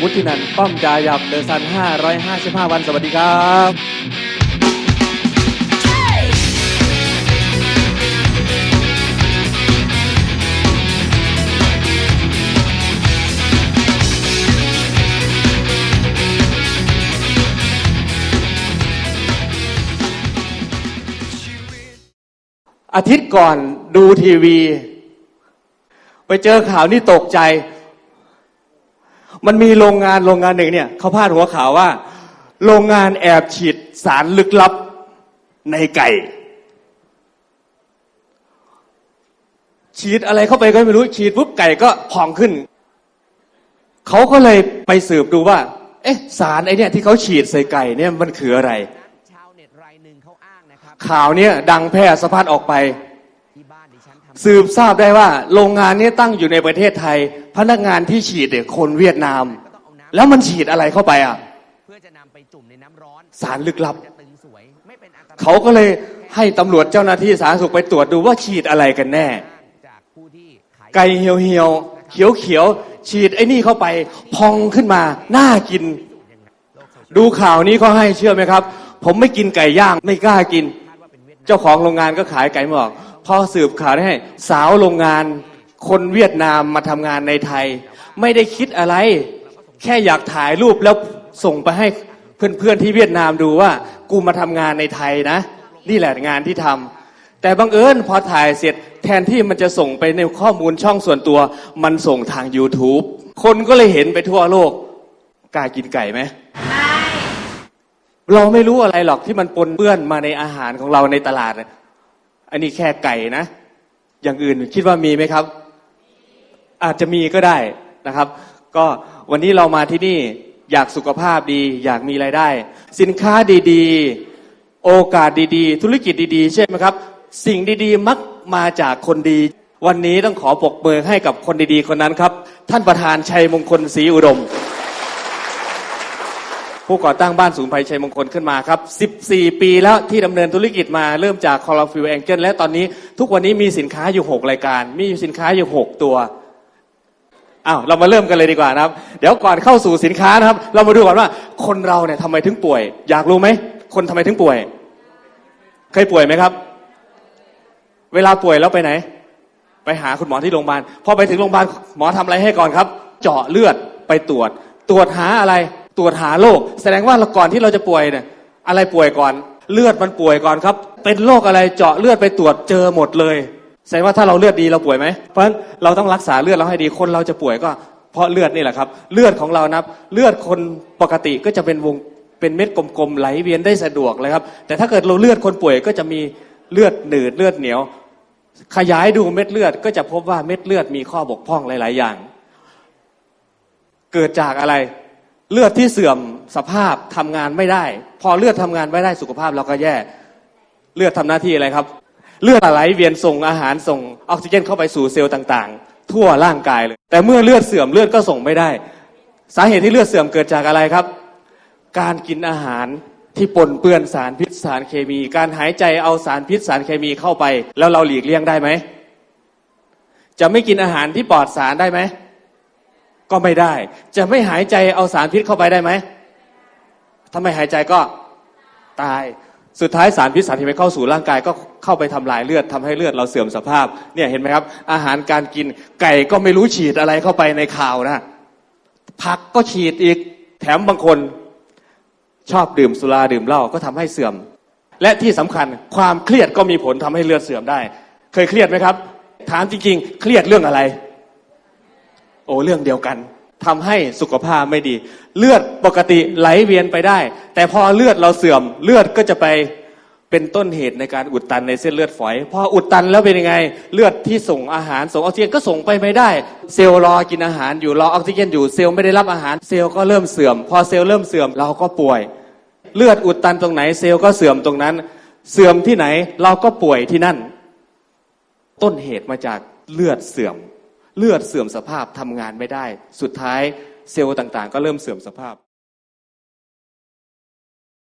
มุทินันท์ป้อมจายับเดอะซัน 555 วัน สวัสดีครับอาทิตย์ก่อนดูทีวี ไปเจอข่าวนี่ตกใจ มันมีโรงงานโรงงานหนึ่งเนี่ยเขาพาดหัวข่าวว่า โรงงานแอบฉีดสารลึกลับในไก่ ฉีดอะไรเข้าไปก็ไม่รู้ฉีดปุ๊บไก่ก็พองขึ้น เขาก็เลยไปสืบดูว่า เอ๊ะ สารไอเนี่ยที่เขาฉีดใส่ไก่เนี่ยมันคืออะไรชาวเน็ตรายหนึ่งเขาอ้างนะครับข่าวเนี้ยดังแพร่สะพัดออกไป ที่บ้านดิฉันทำ สืบทราบได้ว่าโรงงานนี้ตั้งอยู่ในประเทศไทย พนักงานที่ฉีดเนี่ยคนเวียดนามาน้แล้วมันฉีดอะไรเข้าไปอะเพื่อจะนำไปจุ่มในน้ำร้อนสารลึกลับเเขาก็เลยให้ตำรวจเจ้าหน้าที่สาธารณสุขไปตรวจดูว่าฉีดอะไรกันแน่ ไก่เหี่ยวเหี่ยวเขียวเขียวๆฉีดไอ้นี่เข้าไปพองขึ้นมา น่ากิน ดูข่าวนี้เขาให้เชื่อไหมครับ ผมไม่กินไก่ย่างไม่กล้ากินเป็นเวียดนามเจ้าของโรงงานก็ขายไก่หมอก พอสืบข่าวได้ให้สาวโรงงาน คนเวียดนามมาทำงานในไทย ไม่ได้คิดอะไร แค่อยากถ่ายรูปแล้วส่งไปให้เพื่อนๆที่เวียดนามดูว่า กูมาทำงานในไทยนะ นี่แหละงานที่ทำแต่บังเอิญพอถ่ายเสร็จแทนที่มันจะส่งไปในข้อมูลช่องส่วนตัว มันส่งทาง YouTube คนก็เลยเห็นไปทั่วโลกกล้ากินไก่ไหมเราไม่รู้อะไรหรอกที่มันปนเปื้อนมาในอาหารของเราในตลาดน่ะ อันนี้แค่ไก่นะ อย่างอื่นคิดว่ามีไหมครับ อาจจะมีก็ได้นะครับ ก็วันนี้เรามาที่นี่อยากสุขภาพดี อยากมีรายได้ สินค้าดีๆ โอกาสดีๆ ธุรกิจดีๆ ใช่ไหมครับ สิ่งดีๆ มักมาจากคนดี วันนี้ต้องขอปรบมือให้กับคนดีๆ คนนั้นครับ ท่านประธานชัยมงคลศรีอุดม ผู้ก่อตั้งบ้านศูนย์ภัยชัยมงคลขึ้นมาครับ 14 ปีแล้วที่ดำเนินธุรกิจมาเริ่มจากคอร์ฟิวแองเจิลและตอนนี้ทุกวันนี้มีสินค้าอยู่ 6 รายการ มีสินค้าอยู่ 6 ตัวอ้าวเรามาเริ่มกันเลยดีกว่านะครับ เดี๋ยวก่อนเข้าสู่สินค้านะครับ เรามาดูก่อนว่าคนเราเนี่ยทำไมถึงป่วย อยากรู้ไหมคนทำไมถึงป่วย เคยป่วยไหมครับ เวลาป่วยแล้วไปไหน ไปหาคุณหมอที่โรงพยาบาลพอไปถึงโรงพยาบาลหมอทำอะไรให้ก่อนครับ เจาะเลือดไปตรวจ ตรวจหาอะไร ตรวจหาโรคแสดงว่าก่อนที่เราจะป่วยเนี่ยอะไรป่วยก่อน เลือดมันป่วยก่อนครับ เป็นโรคอะไรเจาะเลือดไปตรวจเจอหมดเลย แสดงว่าถ้าเราเลือดดีเราป่วยไหมเพราะฉะนั้นเราต้องรักษาเลือดเราให้ดีคนเราจะป่วยก็ เพราะเลือดนี่แหละครับ เลือดของเรานะเลือดคนปกติก็จะเป็นวงเป็นเม็ดกลมๆไหลเวียนได้สะดวกเลยครับ แต่ถ้าเกิดเราเลือดคนป่วยก็จะมีเลือดหนืดเลือดเหนียว ขยายดูเม็ดเลือดก็จะพบว่าเม็ดเลือดมีข้อบกพร่องหลาย ๆ อย่าง เกิดจากอะไร เลือดที่เสื่อมสภาพทำงานไม่ได้ พอเลือดทำงานไม่ได้สุขภาพเราก็แย่ เลือดทำหน้าที่อะไรครับ เลือดไหลเวียนส่งอาหารส่งออกซิเจนเข้าไปสู่เซลล์ต่างๆ ทั่วร่างกายเลย แต่เมื่อเลือดเสื่อมเลือดก็ส่งไม่ได้ สาเหตุที่เลือดเสื่อมเกิดจากอะไรครับ การกินอาหารที่ปนเปื้อนสารพิษสารเคมี การหายใจเอาสารพิษสารเคมีเข้าไป แล้วเราหลีกเลี่ยงได้ไหมจะไม่กินอาหารที่ปลอดสารได้ไหม ก็ไม่ได้ จะไม่หายใจเอาสารพิษเข้าไปได้ไหมถ้าไม่หายใจก็ตายสุดท้ายสารพิษสารเคมีเข้าสู่ร่างกายก็เข้าไปทำลายเลือดทำให้เลือดเราเสื่อมสภาพ เนี่ยเห็นไหมครับ อาหารการกินไก่ก็ไม่รู้ฉีดอะไรเข้าไปในข่าวนะผักก็ฉีดอีกแถมบางคนชอบดื่มสุราดื่มเหล้าก็ทำให้เสื่อม และที่สำคัญความเครียดก็มีผลทำให้เลือดเสื่อมได้ เคยเครียดไหมครับ ถามจริงๆ เครียดเรื่องอะไร โอ้เรื่องเดียวกันทำให้สุขภาพไม่ดี เลือดปกติไหลเวียนไปได้ แต่พอเลือดเราเสื่อม เลือดก็จะไปเป็นต้นเหตุในการอุดตันในเส้นเลือดฝอย พออุดตันแล้วเป็นยังไง เลือดที่ส่งอาหารส่งออกซิเจนก็ส่งไปไม่ได้ เซลล์รอกินอาหารอยู่รอออกซิเจนอยู่เซลล์ไม่ได้รับอาหารเซลล์ก็เริ่มเสื่อม พอเซลล์เริ่มเสื่อมเราก็ป่วย เลือดอุดตันตรงไหนเซลล์ก็เสื่อมตรงนั้น เสื่อมที่ไหนเราก็ป่วยที่นั่น ต้นเหตุมาจากเลือดเสื่อม เลือดเสื่อมสภาพทำงานไม่ได้ สุดท้ายเซลล์ต่างๆ ก็เริ่มเสื่อมสภาพ